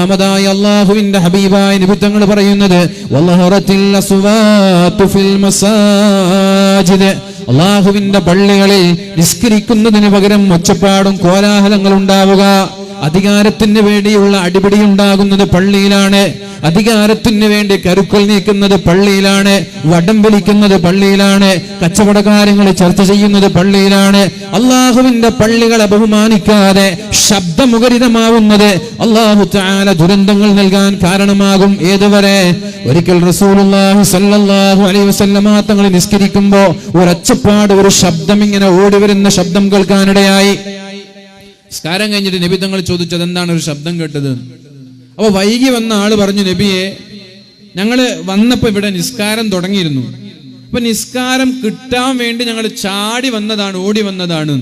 മൂന്നാമതായി അള്ളാഹുവിന്റെ ഹബീബായ നിബിത്തങ്ങൾ പറയുന്നത് അള്ളാഹുവിന്റെ പള്ളികളിൽ നിസ്കരിക്കുന്നതിന് പകരം ഒച്ചപ്പാടും കോലാഹലങ്ങൾ ഉണ്ടാവുക അധികാരത്തിന് വേണ്ടിയുള്ള അടിപിടി ഉണ്ടാകുന്നത് പള്ളിയിലാണ്. അധികാരത്തിന് വേണ്ടി കരുക്കൾ നീക്കുന്നത് പള്ളിയിലാണ്. വടം വലിക്കുന്നത് പള്ളിയിലാണ്. കച്ചവടകാര്യങ്ങൾ ചർച്ച ചെയ്യുന്നത് പള്ളിയിലാണ്. അള്ളാഹുവിന്റെ പള്ളികളെ ബഹുമാനിക്കാതെ ശബ്ദമുഖരിതമാവുന്നത് അള്ളാഹു ചാല ദുരന്തങ്ങൾ നൽകാൻ കാരണമാകും. ഏതുവരെ? ഒരിക്കൽ റസൂലുള്ളാഹി സല്ലല്ലാഹു അലൈഹി വസല്ലമ തങ്ങൾ നിസ്കരിക്കുമ്പോ ഒരച്ചപ്പാട് ഒരു ശബ്ദം ഇങ്ങനെ ഓടി വരുന്ന ശബ്ദം കേൾക്കാനിടയായി. നിസ്കാരം കഴിഞ്ഞിട്ട് നബി തങ്ങൾ ചോദിച്ചത് എന്താണ് ഒരു ശബ്ദം കേട്ടത്? അപ്പൊ വൈകി വന്ന ആൾ പറഞ്ഞു നബിയെ ഞങ്ങൾ വന്നപ്പോ ഇവിടെ നിസ്കാരം തുടങ്ങിയിരുന്നു. അപ്പൊ നിസ്കാരം കിട്ടാൻ വേണ്ടി ഞങ്ങൾ ചാടി വന്നതാണ് ഓടി വന്നതാണ്.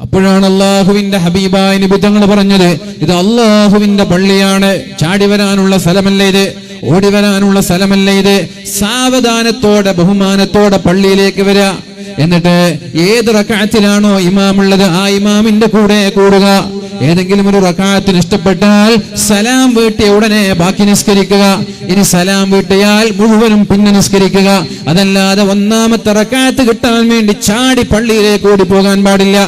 അപ്പോഴാണ് അള്ളാഹുവിന്റെ ഹബീബായ നബി തങ്ങൾ പറഞ്ഞത് ഇത് അള്ളാഹുവിന്റെ പള്ളിയാണ് ചാടി വരാനുള്ള സ്ഥലമല്ല ഇത്? ഓടി വരാനുള്ള സ്ഥലമല്ല ഇത്? സാവധാനത്തോടെ ബഹുമാനത്തോടെ പള്ളിയിലേക്ക് വരിക എന്നിട്ട് ഏത് റക്കാത്തിലാണോ ഇമാമുള്ളത് ആ ഇമാമിന്റെ കൂടെ കൂടുക. ഏതെങ്കിലും ഒരു റക്കാത്തിന് ഇഷ്ടപ്പെട്ടാൽ സലാം വീട്ടിയ ഉടനെ ബാക്കി നിസ്കരിക്കുക. ഇനി സലാം വീട്ടിയാൽ മുഴുവനും പിന്നെ നിസ്കരിക്കുക. അതല്ലാതെ ഒന്നാമത്തെ റക്കാത്ത് കിട്ടാൻ വേണ്ടി ചാടി പള്ളിയിലേക്ക് ഓടി പോകാൻ പാടില്ല.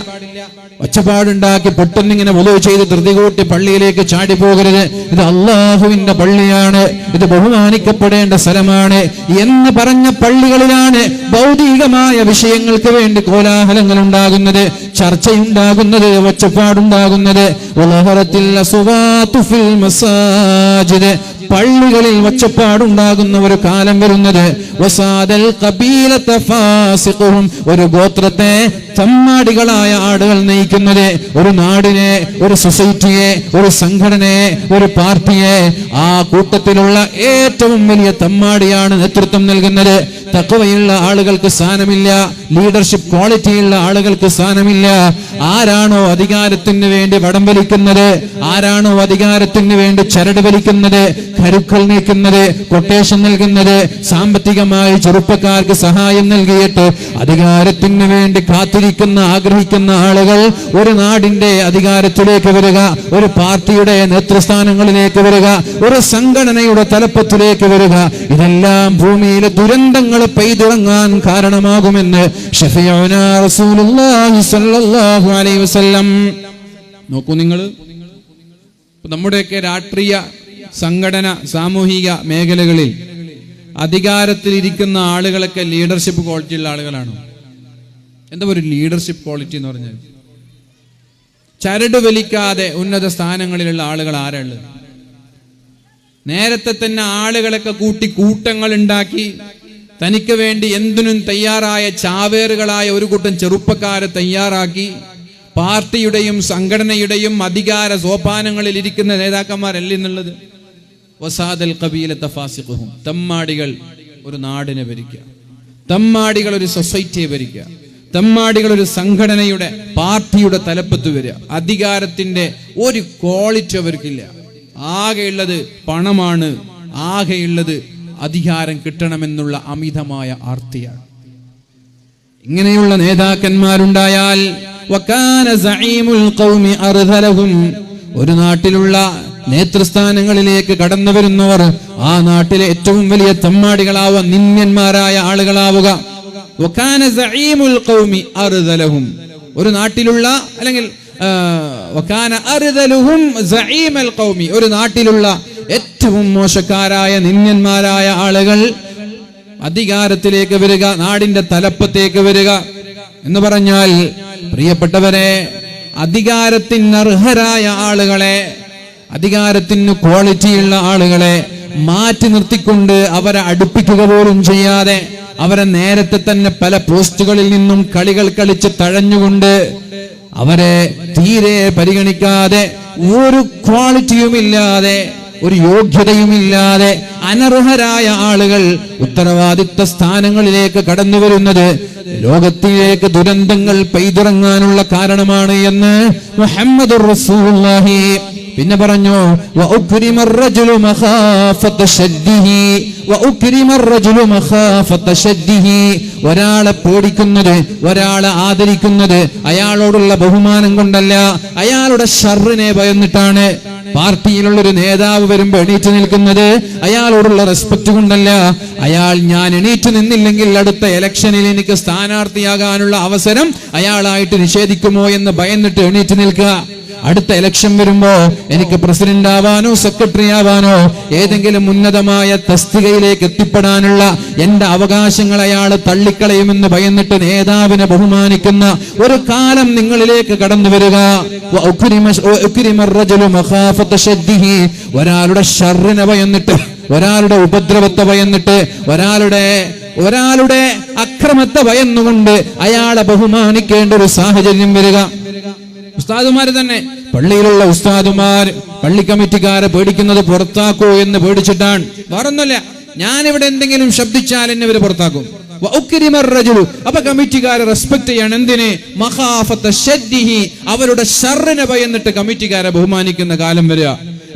ഒച്ചപ്പാടുണ്ടാക്കി പെട്ടെന്നിങ്ങനെ ഒലവ് ചെയ്ത് ധൃതി കൂട്ടി പള്ളിയിലേക്ക് ചാടി പോകരുത് ഇത് അള്ളാഹുവിന്റെ പള്ളിയാണ്. ഇത് ബഹുമാനിക്കപ്പെടേണ്ട സ്ഥലമാണ്. എന്ന് പറഞ്ഞ പള്ളികളിലാണ് ഭൗതികമായ വിഷയങ്ങൾക്ക് വേണ്ടി കോലാഹലങ്ങൾ ഉണ്ടാകുന്നത് ചർച്ചയുണ്ടാകുന്നത് ഒച്ചപ്പാടുണ്ടാകുന്നത്. പള്ളികളിൽ ഒച്ചപ്പാടുണ്ടാകുന്ന ഒരു കാലം വരുന്നത്. ഒരു ഗോത്രത്തെ ചമ്മാടികളായ ആടുകൾ നയിക്കുന്നത്. ഒരു നാടിനെ ഒരു സൊസൈറ്റിയെ ഒരു സംഘടനയെ ഒരു പാർട്ടിയെ ആ കൂട്ടത്തിലുള്ള ഏറ്റവും വലിയ തമ്മാടിയാണ് നേതൃത്വം നൽകുന്നത്. തക്കവയുള്ള ആളുകൾക്ക് സ്ഥാനമില്ല ലീഡർഷിപ്പ് ക്വാളിറ്റിയുള്ള ആളുകൾക്ക് സ്ഥാനമില്ല. ആരാണോ അധികാരത്തിന് വേണ്ടി വടം വലിക്കുന്നത്? ആരാണോ അധികാരത്തിന് വേണ്ടി ചരട് വലിക്കുന്നത്? കരുക്കൾ നീക്കുന്നത്? കൊട്ടേഷൻ നൽകുന്നത്? സാമ്പത്തികമായി ചെറുപ്പക്കാർക്ക് സഹായം നൽകിയിട്ട് അധികാരത്തിന് വേണ്ടി കാത്തിരിക്കുന്ന ആഗ്രഹിക്കുന്ന ആളുകൾ ഒരു നാടിന്റെ അധികാരത്തിലേക്ക് വരിക ഒരു പാർട്ടിയുടെ നേതൃസ്ഥാനങ്ങളിലേക്ക് വരിക ഒരു സംഘടനയുടെ തലപ്പത്തിലേക്ക് വരിക. ഇതെല്ലാം ഭൂമിയിലെ ദുരന്തങ്ങൾ കാരണമാകുമെന്ന് സ്വല്ലല്ലാഹു അലൈഹി വസല്ലം. നോക്കൂ നിങ്ങൾ നമ്മുടെയൊക്കെ രാഷ്ട്രീയ സംഘടന സാമൂഹിക മേഖലകളിൽ അധികാരത്തിലിരിക്കുന്ന ആളുകളൊക്കെ ലീഡർഷിപ്പ് ക്വാളിറ്റി ഉള്ള ആളുകളാണ്. എന്താ ഒരു ലീഡർഷിപ്പ് ക്വാളിറ്റി എന്ന് പറഞ്ഞാൽ? ചരട് വലിക്കാതെ ഉന്നത സ്ഥാനങ്ങളിലുള്ള ആളുകൾ ആരാളുള്ളത് നേരത്തെ തന്നെ ആളുകളൊക്കെ കൂട്ടി കൂട്ടങ്ങൾ ഉണ്ടാക്കി തനിക്ക് വേണ്ടി എന്തിനും തയ്യാറായ ചാവേറുകളായ ഒരു കൂട്ടം ചെറുപ്പക്കാരെ തയ്യാറാക്കി പാർട്ടിയുടെയും സംഘടനയുടെയും അധികാര സോപാനങ്ങളിൽ ഇരിക്കുന്ന നേതാക്കന്മാരല്ല എന്നുള്ളത്? വസാദൽ കബീല തഫാസിഖും തമ്മാടികൾ ഒരു നാടിനെ ഭരിക്കുക തമ്മാടികൾ ഒരു സൊസൈറ്റിയെ ഭരിക്കുക തമ്മാടികൾ ഒരു സംഘടനയുടെ പാർട്ടിയുടെ തലപ്പത്ത് വരിക. അധികാരത്തിന്റെ ഒരു ക്വാളിറ്റി അവർക്കില്ല. ആകെയുള്ളത് പണമാണ്. ആകെയുള്ളത് അധികാരം കിട്ടണമെന്നുള്ള അമിതമായ ആർത്തിയാണ്. ഇങ്ങനെയുള്ള നേതാക്കന്മാരുണ്ടായാൽ ഒരു നാട്ടിലുള്ള നേതൃസ്ഥാനങ്ങളിലേക്ക് കടന്നു വരുന്നവർ ആ നാട്ടിലെ ഏറ്റവും വലിയ തമ്മാടികളാവുക നിന്യന്മാരായ ആളുകളാവുക. ഒരു നാട്ടിലുള്ള അല്ലെങ്കിൽ ഒരു നാട്ടിലുള്ള ഏറ്റവും മോശക്കാരായ നിന്യന്മാരായ ആളുകൾ അധികാരത്തിലേക്ക് വരിക നാടിന്റെ തലപ്പത്തേക്ക് വരിക എന്ന് പറഞ്ഞാൽ പ്രിയപ്പെട്ടവരെ അധികാരത്തിന് അർഹരായ ആളുകളെ അധികാരത്തിന് ക്വാളിറ്റിയുള്ള ആളുകളെ മാറ്റി നിർത്തിക്കൊണ്ട് അവരെ അടുപ്പിക്കുക പോലും ചെയ്യാതെ അവരെ നേരത്തെ തന്നെ പല പോസ്റ്റുകളിൽ നിന്നും കളികൾ കളിച്ച് തഴഞ്ഞുകൊണ്ട് അവരെ തീരെ പരിഗണിക്കാതെ ഒരു ക്വാളിറ്റിയുമില്ലാതെ ഒരു യോഗ്യതയുമില്ലാതെ അനർഹരായ ആളുകൾ ഉത്തരവാദിത്ത സ്ഥാനങ്ങളിലേക്ക് കടന്നു വരുന്നത് ലോകത്തിലേക്ക് ദുരന്തങ്ങൾ പെയ്തിറങ്ങാനുള്ള കാരണമാണ് എന്ന് മുഹമ്മദ് റസൂലുള്ളാഹി പിന്നെ പറഞ്ഞു ഒരാളെ പേടിക്കുന്നത് ഒരാളെ ആദരിക്കുന്നത് അയാളോടുള്ള ബഹുമാനം കൊണ്ടല്ല അയാളുടെ ഷറിനെ ഭയന്നിട്ടാണ്. പാർട്ടിയിലുള്ള ഒരു നേതാവ് വരുമ്പോ എണീറ്റ് നിൽക്കുന്നത് അയാളോടുള്ള റെസ്പെക്ട് കൊണ്ടല്ല. അയാൾ ഞാൻ എണീറ്റ് നിന്നില്ലെങ്കിൽ അടുത്ത ഇലക്ഷനിൽ എനിക്ക് സ്ഥാനാർത്ഥിയാകാനുള്ള അവസരം അയാളായിട്ട് നിഷേധിക്കുമോ എന്ന് ഭയന്നിട്ട് എണീറ്റ് നിൽക്കുക. അടുത്ത ഇലക്ഷൻ വരുമ്പോ എനിക്ക് പ്രസിഡന്റ് ആവാനോ സെക്രട്ടറി ആവാനോ ഏതെങ്കിലും ഉന്നതമായ തസ്തികയിലേക്ക് എത്തിപ്പെടാനുള്ള എന്റെ അവകാശങ്ങൾ അയാൾ തള്ളിക്കളയുമെന്ന് ഭയന്നിട്ട് നേതാവിനെ ബഹുമാനിക്കുന്ന ഒരു കാലം നിങ്ങളിലേക്ക് കടന്നു വരിക. ഒരാളുടെ ഷറിനെ ഭയന്നിട്ട് ഒരാളുടെ ഉപദ്രവത്തെ ഭയന്നിട്ട് ഒരാളുടെ ഒരാളുടെ അക്രമത്തെ ഭയന്നുകൊണ്ട് അയാളെ ബഹുമാനിക്കേണ്ട ഒരു സാഹചര്യം വരിക. ഉസ്താദുമാര് തന്നെ. പള്ളിയിലുള്ള ഉസ്താദുമാർ പള്ളി കമ്മിറ്റിക്കാരെ പേടിക്കുന്നത് പുറത്താക്കൂ എന്ന് പേടിച്ചിട്ടാണ്. വേറൊന്നുമില്ല ഞാൻ ഇവിടെ എന്തെങ്കിലും ശബ്ദിച്ചാൽ എന്നെ ഇവർ പുറത്താക്കും. അപ്പൊ കമ്മിറ്റിക്കാരെ റെസ്പെക്ട് ചെയ്യണം. എന്തിന്? അവരുടെ ഷറിനെ ഭയന്നിട്ട് കമ്മിറ്റിക്കാരെ ബഹുമാനിക്കുന്ന കാലം വരിക.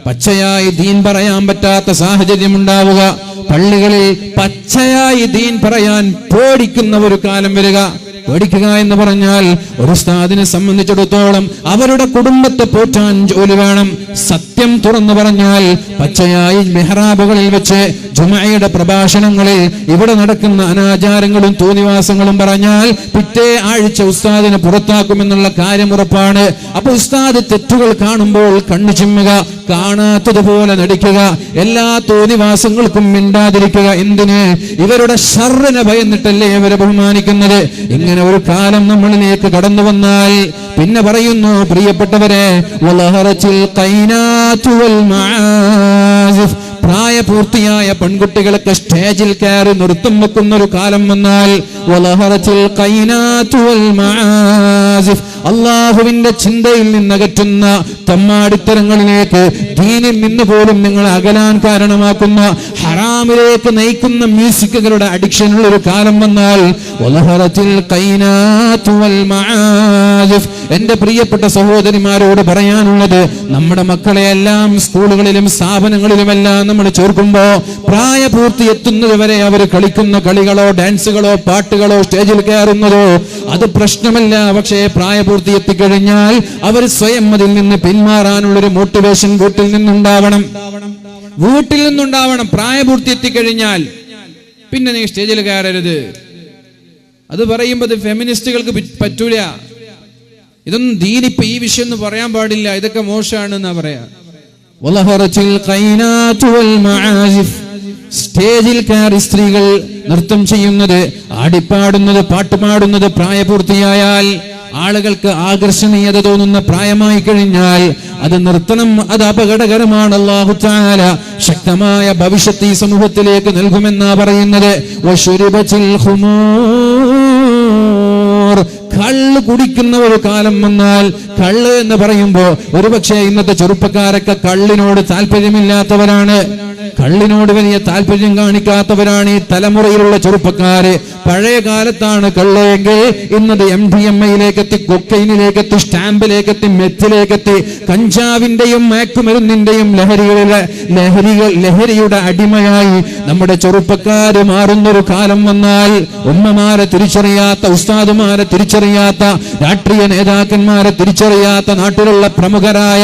പച്ചയായി ദീൻ പറയാൻ പറ്റാത്ത സാഹചര്യം ഉണ്ടാവുക. പള്ളികളിൽ പച്ചയായി ദീൻ പറയാൻ പേടിക്കുന്ന ഒരു കാലം വരിക. പേടിക്കുക എന്ന് പറഞ്ഞാൽ ഒരു ഉസ്താദിനെ സംബന്ധിച്ചിടത്തോളം അവരുടെ കുടുംബത്തെ പോറ്റാൻ ജോലി വേണം. സത്യം തുറന്നു പറഞ്ഞാൽ പച്ചയായി മെഹ്റാബുകളിൽ വെച്ച് ജുമയുടെ പ്രഭാഷണങ്ങളിൽ ഇവിടെ നടക്കുന്ന അനാചാരങ്ങളും തോന്നിവാസങ്ങളും പറഞ്ഞാൽ പിറ്റേ ആഴ്ച ഉസ്താദിനെ പുറത്താക്കുമെന്നുള്ള കാര്യം ഉറപ്പാണ്. അപ്പൊ ഉസ്താദ് തെറ്റുകൾ കാണുമ്പോൾ കണ്ണു ചിമ്മുക കാണാത്തതുപോലെ നടിക്കുക എല്ലാ തോന്നിവാസങ്ങൾക്കും മിണ്ടാതിരിക്കുക എന്തിന്? ഇവരുടെ ഷർറിനെ ഭയന്നിട്ടല്ലേ ഇവരെ ബഹുമാനിക്കുന്നത്? ഇങ്ങനെ ഒരു കാലം നമ്മളിലേക്ക് കടന്നു വന്നാൽ പിന്നെ പറയുന്നു പ്രിയപ്പെട്ടവരെ. പ്രായപൂർത്തിയായ പെൺകുട്ടികളൊക്കെ സ്റ്റേജിൽ കയറി നൃത്തം വെക്കുന്ന ഒരു കാലം വന്നാൽ. അള്ളാഹുവിന്റെ ചിന്തയിൽ നിന്നകറ്റുന്ന തമ്മാടിത്തരങ്ങളിലേക്ക് ദീനിൽ നിന്ന് പോലും നിങ്ങൾ അകലാൻ കാരണമാക്കുന്ന ഹറാമിലേക്ക് നയിക്കുന്ന മ്യൂസിക്കുകളുടെ അഡിക്ഷനുള്ള ഒരു കാലം വന്നാൽ. എന്റെ പ്രിയപ്പെട്ട സഹോദരിമാരോട് പറയാനുള്ളത് നമ്മുടെ മക്കളെ എല്ലാം സ്കൂളുകളിലും സ്ഥാപനങ്ങളിലുമെല്ലാം നമ്മൾ ചേർക്കുമ്പോൾ പ്രായപൂർത്തി എത്തുന്നതുവരെ അവർ കളിക്കുന്ന കളികളോ ഡാൻസുകളോ പാട്ടുകളോ സ്റ്റേജിൽ കയറുന്നതോ അത് പ്രശ്നമല്ല പക്ഷേ പ്രായപൂർത്തി എത്തിക്കഴിഞ്ഞാൽ അവർ സ്വയം അതിൽ നിന്ന് പിന്മാറാനുള്ളൊരു മോട്ടിവേഷൻ നിന്നുണ്ടാവണം. വീട്ടിൽ നിന്നുണ്ടാവണം. പ്രായപൂർത്തി എത്തിക്കഴിഞ്ഞാൽ പിന്നെ നീ സ്റ്റേജിൽ കയറരുത്. അത് പറയുമ്പോൾ അത് ഫെമിനിസ്റ്റുകൾക്ക് പറ്റൂല. ഇതൊന്നും ദീനിപ്പോ ഈ വിഷയം ഒന്നും പറയാൻ പാടില്ല. ഇതൊക്കെ മോശമാണ് എന്നാ പറയാ. സ്റ്റേജിൽ കയറി സ്ത്രീകൾ നൃത്തം ചെയ്യുന്നത് ആടിപ്പാടുന്നത് പാട്ടുപാടുന്നത് പ്രായപൂർത്തിയായാൽ ആളുകൾക്ക് ആകർഷണീയത തോന്നുന്ന പ്രായമായി കഴിഞ്ഞാൽ അത് നിർത്തണം അത് അപകടകരമാണ്. അല്ലാഹു തആല ശക്തമായ ഭവിഷ്യത്ത് ഈ സമൂഹത്തിലേക്ക് നൽകുമെന്നാ പറയുന്നത്. കള്ള് കുടിക്കുന്ന ഒരു കാലം വന്നാൽ കള്ള് എന്ന് പറയുമ്പോ ഒരുപക്ഷെ ഇന്നത്തെ ചെറുപ്പക്കാരൊക്കെ കള്ളിനോട് താല്പര്യമില്ലാത്തവരാണ്. കള്ളിനോട് വലിയ താല്പര്യം കാണിക്കാത്തവരാണ് ഈ തലമുറയിലുള്ള ചെറുപ്പക്കാര്. പഴയ കാലത്താണ് കള്ളയെങ്കിൽ ഇന്നത് എം ഡി എം ഐയിലേക്ക് എത്തി കൊക്കൈനിലേക്ക് എത്തി സ്റ്റാമ്പിലേക്ക് എത്തി മെത്തിലേക്ക് എത്തി കഞ്ചാവിന്റെയും മയക്കുമരുന്നിന്റെയും ലഹരികളിലെ ലഹരികൾ ലഹരിയുടെ അടിമയായി നമ്മുടെ ചെറുപ്പക്കാര് മാറുന്നൊരു കാലം വന്നാൽ ഉമ്മമാരെ തിരിച്ചറിയാത്ത ഉസ്താദുമാരെ തിരിച്ചറിയാത്ത രാഷ്ട്രീയ നേതാക്കന്മാരെ തിരിച്ചറിയാത്ത നാട്ടിലുള്ള പ്രമുഖരായ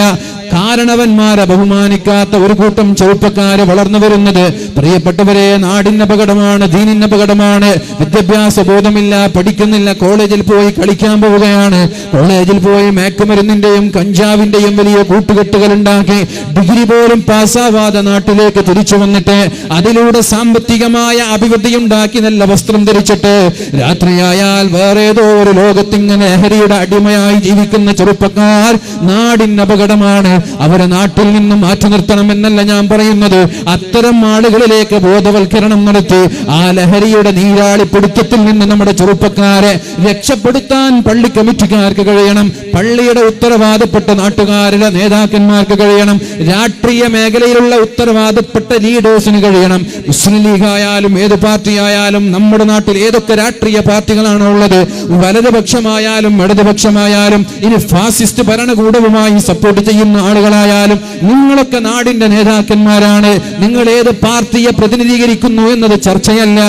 കാരണവന്മാരെ ബഹുമാനിക്കാത്ത ഒരു കൂട്ടം ചെറുപ്പക്കാര് വളർന്നു വരുന്നത് പ്രിയപ്പെട്ടവരെ നാടിന് അപകടമാണ് ദീനിന് അപകടമാണ്. വിദ്യാഭ്യാസ ബോധമില്ല പഠിക്കുന്നില്ല കോളേജിൽ പോയി കളിക്കാൻ പോവുകയാണ്. കോളേജിൽ പോയി മയക്കുമരുന്നിന്റെയും കഞ്ചാവിന്റെയും വലിയ കൂട്ടുകെട്ടുകൾ ഉണ്ടാക്കി ഡിഗ്രി പോലും പാസ്സാവാതെ നാട്ടിലേക്ക് തിരിച്ചു വന്നിട്ട് അതിലൂടെ സാമ്പത്തികമായ അഭിവൃദ്ധി ഉണ്ടാക്കി നല്ല വസ്ത്രം ധരിച്ചിട്ട് രാത്രിയായാൽ വേറെ ഏതോ ഒരു ലോകത്തിങ്ങനെ ലഹരിയുടെ അടിമയായി ജീവിക്കുന്ന ചെറുപ്പക്കാർ നാടിന് അപകടമാണ്. അവരെ നാട്ടിൽ നിന്നും മാറ്റി നിർത്തണം എന്നല്ല ഞാൻ പറയുന്നത്. അത്തരം ആളുകളിലേക്ക് ബോധവൽക്കരണം നടത്തി ആ ലഹരിയുടെ നീരാളിപ്പിടുത്തത്തിൽ നിന്ന് നമ്മുടെ ചെറുപ്പക്കാരെ രക്ഷപ്പെടുത്താൻ പള്ളി കമ്മിറ്റിക്കാർക്ക് കഴിയണം. പള്ളിയുടെ ഉത്തരവാദപ്പെട്ട നാട്ടുകാരുടെ നേതാക്കന്മാർക്ക് കഴിയണം. രാഷ്ട്രീയ മേഖലയിലുള്ള ഉത്തരവാദപ്പെട്ട ലീഡേഴ്സിന് കഴിയണം. മുസ്ലിം ലീഗ് ആയാലും ഏത് പാർട്ടി ആയാലും നമ്മുടെ നാട്ടിൽ ഏതൊക്കെ രാഷ്ട്രീയ പാർട്ടികളാണ് ഉള്ളത്? വലതുപക്ഷമായാലും ഇടതുപക്ഷമായാലും ഇനി ഫാസിസ്റ്റ് ഭരണകൂടവുമായി സപ്പോർട്ട് ചെയ്യുന്ന ആളുകളായാലും നിങ്ങളൊക്കെ നാടിന്റെ നേതാക്കന്മാരാണ്. നിങ്ങൾ ഏത് പാർട്ടിയെ പ്രതിനിധീകരിക്കുന്നു എന്നത് ചർച്ചയല്ല.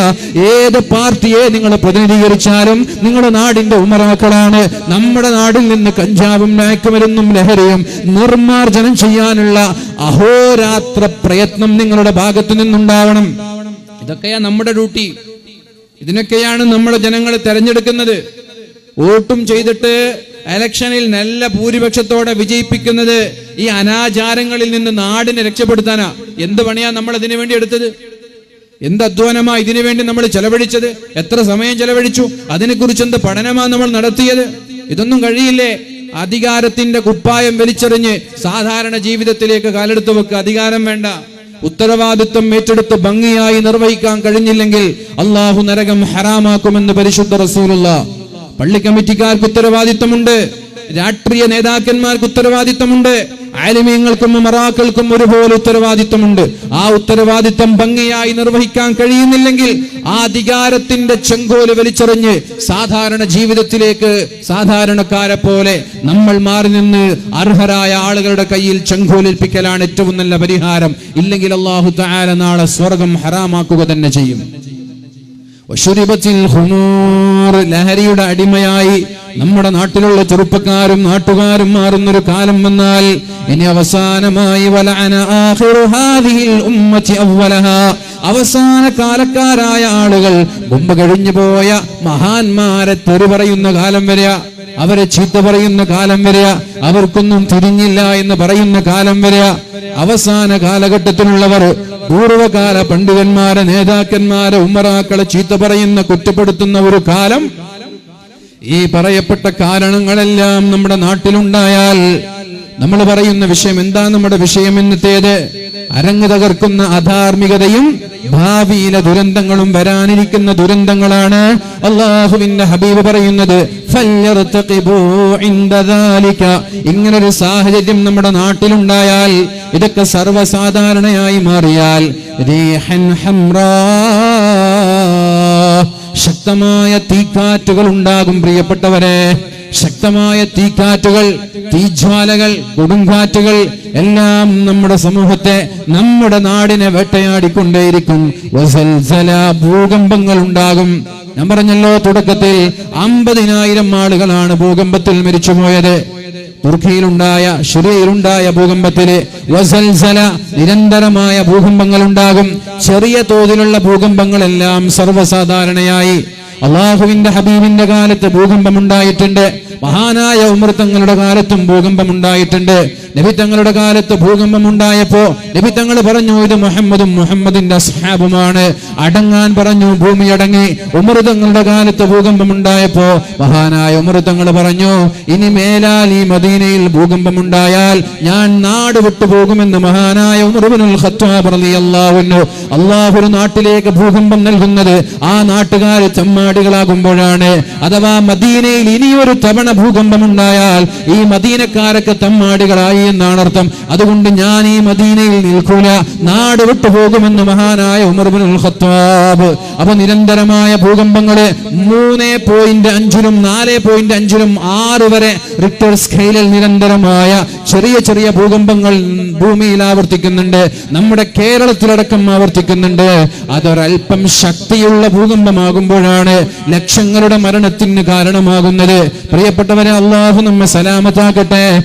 ഏത് പാർട്ടിയെ നിങ്ങൾ പ്രതിനിധീകരിച്ചാലും നിങ്ങളുടെ നാടിന്റെ ഉമറാക്കളാണ്. നമ്മുടെ നാടിൽ നിന്ന് കഞ്ചാവും മയക്കുമരുന്നും ലഹരിയും നിർമാർജനം ചെയ്യാനുള്ള അഹോരാത്ര പ്രയത്നം നിങ്ങളുടെ ഭാഗത്തു നിന്നുണ്ടാവണം. ഇതൊക്കെയാ നമ്മുടെ ഡ്യൂട്ടി. ഇതിനൊക്കെയാണ് നമ്മുടെ ജനങ്ങളെ തെരഞ്ഞെടുക്കുന്നത്. വോട്ടും ചെയ്തിട്ട് ഇലക്ഷനിൽ നല്ല ഭൂരിപക്ഷത്തോടെ വിജയിപ്പിക്കുന്നത് ഈ അനാചാരങ്ങളിൽ നിന്ന് നാടിനെ രക്ഷപ്പെടുത്താനാ. എന്ത് പണിയാ നമ്മൾ അതിനു വേണ്ടി എടുത്തത്? എന്ത് അധ്വാനമാ ഇതിനു വേണ്ടി നമ്മൾ ചെലവഴിച്ചത്? എത്ര സമയം ചെലവഴിച്ചു? അതിനെക്കുറിച്ച് എന്ത് പഠനമാ നമ്മൾ നടത്തിയത്? ഇതൊന്നും കഴിയില്ലേ? അധികാരത്തിന്റെ കുപ്പായം വലിച്ചെറിഞ്ഞ് സാധാരണ ജീവിതത്തിലേക്ക് കാലെടുത്ത് വെക്കുക അധികാരം വേണ്ട. ഉത്തരവാദിത്വം ഏറ്റെടുത്ത് ഭംഗിയായി നിർവഹിക്കാൻ കഴിഞ്ഞില്ലെങ്കിൽ അള്ളാഹു നരകം ഹറാമാക്കുമെന്ന് പരിശുദ്ധ റസൂലുള്ള. പള്ളി കമ്മിറ്റിക്കാർക്ക് ഉത്തരവാദിത്തമുണ്ട് രാഷ്ട്രീയ നേതാക്കന്മാർക്ക് ഉത്തരവാദിത്തമുണ്ട് ആലിമീങ്ങൾക്കും മറാക്കൾക്കും ഒരുപോലെ ഉത്തരവാദിത്തമുണ്ട് ആ ഉത്തരവാദിത്തം ഭംഗിയായി നിർവഹിക്കാൻ കഴിയുന്നില്ലെങ്കിൽ ആ അധികാരത്തിന്റെ ചെങ്കോൽ വലിച്ചെറിഞ്ഞ് സാധാരണ ജീവിതത്തിലേക്ക് സാധാരണക്കാരെ പോലെ നമ്മൾ മാറി നിന്ന് അർഹരായ ആളുകളുടെ കയ്യിൽ ചെങ്കോലേൽപ്പിക്കലാണ് ഏറ്റവും നല്ല പരിഹാരം. ഇല്ലെങ്കിൽ അള്ളാഹു താര നാളെ സ്വർഗം ഹറാമാക്കുക തന്നെ ചെയ്യും. ലഹരിയുടെ അടിമയായി നമ്മുടെ നാട്ടിലുള്ള ചെറുപ്പക്കാരും നാട്ടുകാരും മാറുന്നൊരു കാലം വന്നാൽ ഇനി അവസാനമായി അവസാന കാലക്കാരായ ആളുകൾ മുമ്പ് കഴിഞ്ഞു പോയ മഹാന്മാരെ തെറി പറയുന്ന കാലം വരിക അവരെ ചീത്ത പറയുന്ന കാലം വരിക അവർക്കൊന്നും തിരിഞ്ഞില്ല എന്ന് പറയുന്ന കാലം വരിക അവസാന കാലഘട്ടത്തിലുള്ളവർ പൂർവകാല പണ്ഡിതന്മാരെ നേതാക്കന്മാരെ ഉമ്മറാക്കളെ ചീത്ത പറയുന്ന കുറ്റപ്പെടുത്തുന്ന ഒരു കാലം. ഈ പറയപ്പെട്ട കാരണങ്ങളെല്ലാം നമ്മുടെ നാട്ടിലുണ്ടായാൽ നമ്മൾ പറയുന്ന വിഷയം എന്താ? നമ്മുടെ വിഷയം എന്നത്തേത് അരങ്ങ് തകർക്കുന്ന അധാർമികതയും ഭാവിയിലെ ദുരന്തങ്ങളും വരാനിരിക്കുന്ന ദുരന്തങ്ങളാണ് അള്ളാഹുവിന്റെ ഹബീബ് പറയുന്നത്. ഇങ്ങനൊരു സാഹചര്യം നമ്മുടെ നാട്ടിലുണ്ടായാൽ ഇതൊക്കെ സർവസാധാരണയായി മാറിയാൽ ശക്തമായ തീക്കാറ്റുകൾ ഉണ്ടാകും പ്രിയപ്പെട്ടവരെ. ശക്തമായ തീക്കാറ്റുകൾ തീജ്വാലകൾ കൊടുങ്കാറ്റുകൾ എല്ലാം നമ്മുടെ സമൂഹത്തെ നമ്മുടെ നാടിനെ വേട്ടയാടിക്കൊണ്ടേയിരിക്കും. ഭൂകമ്പങ്ങൾ ഉണ്ടാകും. ഞാൻ പറഞ്ഞല്ലോ തുടക്കത്തിൽ അമ്പതിനായിരം ആളുകളാണ് ഭൂകമ്പത്തിൽ മരിച്ചുപോയത്. തുർക്കിയിലുണ്ടായ ഷിറിയയിലുണ്ടായ ഭൂകമ്പത്തിൽ വസൽസല നിരന്തരമായ ഭൂകമ്പങ്ങൾ ഉണ്ടാകും ചെറിയ തോതിലുള്ള ഭൂകമ്പങ്ങളെല്ലാം സർവസാധാരണയായി അള്ളാഹുവിന്റെ ഹബീബിന്റെ കാലത്ത് ഭൂകമ്പം ഉണ്ടായിട്ടുണ്ട് മഹാനായ ഉമൃത്തങ്ങളുടെ തങ്ങളുടെ കാലത്തും ഭൂകമ്പം ഉണ്ടായിട്ടുണ്ട് നബി തങ്ങളുടെ കാലത്ത് ഭൂകമ്പം ഉണ്ടായപ്പോ നബി തങ്ങൾ പറഞ്ഞു ഇത് മുഹമ്മദും മുഹമ്മദിന്റെ അസ്ഹാബുമാണ്. അടങ്ങാൻ പറഞ്ഞു ഭൂമി അടങ്ങി. ഉമൃതങ്ങളുടെ കാലത്ത് ഭൂകമ്പം ഉണ്ടായപ്പോ മഹാനായ ഉമൃതങ്ങൾ പറഞ്ഞു ഇനി മേലാൽ ഈ മദീനയിൽ ഭൂകമ്പം ഉണ്ടായാൽ ഞാൻ നാട് വിട്ടു പോകുമെന്ന് മഹാനായ ഉമർബിനുൽ ഖത്താബ് നാട്ടിലേക്ക് ഭൂകമ്പം നൽകുന്നത് ആ നാട്ടുകാർ ചെമ്മാടികളാകുമ്പോഴാണ് അഥവാ മദീനയിൽ ഇനിയൊരു തവണ ഭൂകമ്പം ഉണ്ടായാൽ ഈ മദീനക്കാരൊക്കെ തമ്മാടികളായി എന്നാണ് അർത്ഥം. അതുകൊണ്ട് ഞാൻ ഈ മദീനയിൽ നിൽക്കൂല. നാട് വിട്ടു പോകുമെന്ന് മഹാനായ ഉമർബിനുൽ ഖത്താബ്. അപ്പൊ നിരന്തരമായ ഭൂകമ്പങ്ങൾ മൂന്ന് പോയിന്റ് അഞ്ചിലും നാല് പോയിന്റ് അഞ്ചിലും ആറ് വരെ റിക്ടർ സ്കെയിലിൽ നിരന്തരമായ ചെറിയ ചെറിയ ഭൂകമ്പങ്ങൾ ഭൂമിയിൽ ആവർത്തിക്കുന്നുണ്ട്. നമ്മുടെ കേരളത്തിലടക്കം ആവർത്തിക്കുന്നുണ്ട്. അതൊരൽപ്പം ശക്തിയുള്ള ഭൂകമ്പമാകുമ്പോഴാണ് ലക്ഷങ്ങളുടെ മരണത്തിന് കാരണമാകുന്നത്. പ്രിയപ്പെട്ടവരെ അള്ളാഹു നമ്മെ സലാമത്താക്കട്ടെ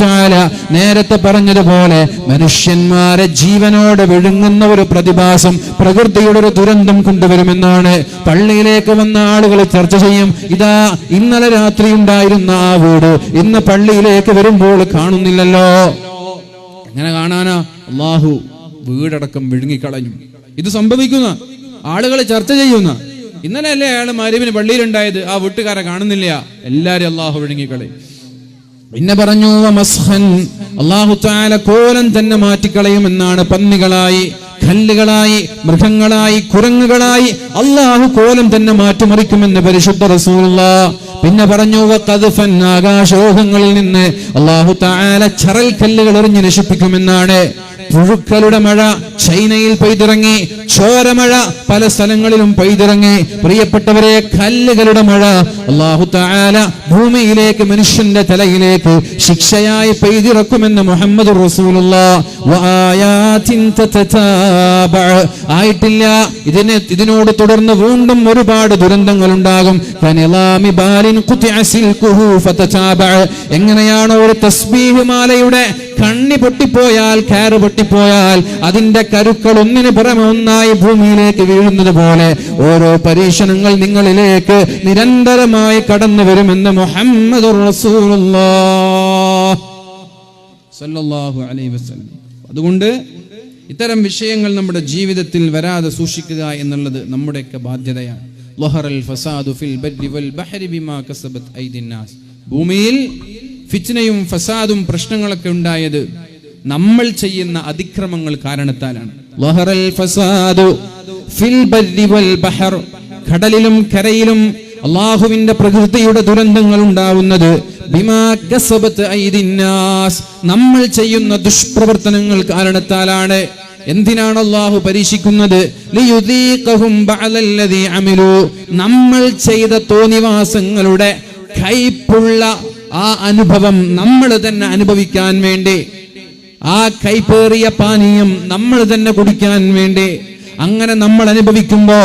തആല നേരത്തെ പറഞ്ഞതുപോലെ മനുഷ്യന്മാരെ ജീവനോട് വിഴുങ്ങുന്ന ഒരു പ്രതിഭാസം പ്രകൃതിയുടെ ഒരു ദുരന്തം കൊണ്ടുവരുമെന്നാണ്. പള്ളിയിലേക്ക് വന്ന ആളുകൾ ചർച്ച ചെയ്യും. ഇതാ ഇന്നലെ രാത്രി ഉണ്ടായിരുന്ന ആ വീട്. ഇന്ന് പള്ളിയിലേക്ക് വരുമ്പോൾ കാണുന്നില്ലല്ലോ. എങ്ങനെ കാണാനാ? അള്ളാഹു വീടടക്കം വിഴുങ്ങിക്കളഞ്ഞു. ഇത് സംഭവിക്കുന്ന ആളുകൾ ചർച്ച ചെയ്യുന്ന. ഇന്നലെ അല്ലേ അയാൾ മരുവിന് പള്ളിയിലുണ്ടായത്? ആ വീട്ടുകാരെ കാണുന്നില്ല. എല്ലാരും അള്ളാഹു വിഴുങ്ങിക്കളയും. പിന്നെ പറഞ്ഞു അള്ളാഹു താല കോലം തന്നെ മാറ്റിക്കളയുമെന്നാണ് പന്നികളായി കല്ലുകളായി മൃഗങ്ങളായി കുരങ്ങുകളായി അള്ളാഹു കോലം തന്നെ മാറ്റിമറിക്കുമെന്ന് പരിശുദ്ധ റസൂലുള്ള. പിന്നെ പറഞ്ഞു ആകാശോഹങ്ങളിൽ നിന്ന് അള്ളാഹു താല ചറൽ കല്ലുകൾ എറിഞ്ഞ് നശിപ്പിക്കുമെന്നാണ്. പുഴുക്കളുടെ മഴ ചൈനയിൽ പെയ്തിറങ്ങി ചോരമഴ പല സ്ഥലങ്ങളിലും പെയ്തിറങ്ങി പ്രിയപ്പെട്ടവരെ കല്ലുകളുടെ മഴ അള്ളാഹു താല ഭൂമിയിലേക്ക് മനുഷ്യന്റെ തലയിലേക്ക് ശിക്ഷയായി പെയ്തിറക്കുമെന്ന് മുഹമ്മദ് റസൂലുള്ള. ആയിട്ടില്ല ഇതിനെ ഇതിനോട് തുടർന്ന് വീണ്ടും ഒരുപാട് ദുരന്തങ്ങൾ ഉണ്ടാകും. എങ്ങനെയാണോ ഒരു തസ്ബീഹ് മാലയുടെ കണ്ണി പൊട്ടിപ്പോയാൽ കയറ് പൊട്ടിപ്പോയാൽ അതിന്റെ കരുക്കൾ ഒന്നിന് പുറമെ ഒന്നായി ഭൂമിയിലേക്ക് വീഴുന്നത് പോലെ ഓരോ പരീക്ഷണങ്ങൾ നിങ്ങളിലേക്ക് നിരന്തരമായി കടന്നു വരുമെന്ന് മുഹമ്മദ് അതുകൊണ്ട് ഇത്തരം വിഷയങ്ങൾ നമ്മുടെ ജീവിതത്തിൽ വരാതെ സൂക്ഷിക്കുക എന്നുള്ളത് നമ്മുടെയൊക്കെ ബാധ്യതയാണ്. ഭൂമിയിൽ ഫിറ്റ്നയും ഫസാദും പ്രശ്നങ്ങളൊക്കെ ഉണ്ടായത് നമ്മൾ ചെയ്യുന്ന അതിക്രമങ്ങൾ കാരണത്താലാണ്. കടലിലും കരയിലും അള്ളാഹുവിന്റെ പ്രകൃതിയുടെ ദുരന്തങ്ങൾ ഉണ്ടാവുന്നത് നമ്മൾ ചെയ്യുന്ന ദുഷ്പ്രവർത്തനങ്ങൾ കാരണത്താലാണ്. എന്തിനാണ് അള്ളാഹു പരീക്ഷിക്കുന്നത്? നമ്മൾ ചെയ്ത തോന്നിവാസങ്ങളുടെ കൈപ്പുള്ള ആ അനുഭവം നമ്മൾ തന്നെ അനുഭവിക്കാൻ വേണ്ടി. ആ കൈപ്പേറിയ പാനീയം നമ്മൾ തന്നെ കുടിക്കാൻ വേണ്ടി അങ്ങനെ നമ്മൾ അനുഭവിക്കുമ്പോ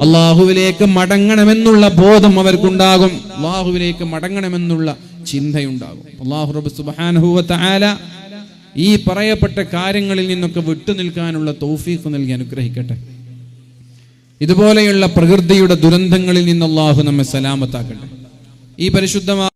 അള്ളാഹുവിലേക്ക് മടങ്ങണമെന്നുള്ള ബോധം അവർക്കുണ്ടാകും. അള്ളാഹുവിലേക്ക് മടങ്ങണമെന്നുള്ള ചിന്തയുണ്ടാകും. അള്ളാഹു റബ് ഈ പറയപ്പെട്ട കാര്യങ്ങളിൽ നിന്നൊക്കെ വിട്ടുനിൽക്കാനുള്ള തൗഫീഖ് നൽകി അനുഗ്രഹിക്കട്ടെ. ഇതുപോലെയുള്ള പ്രകൃതിയുടെ ദുരന്തങ്ങളിൽ നിന്ന് അള്ളാഹു നമ്മെ സലാമത്താക്കട്ടെ. ഈ പരിശുദ്ധമായ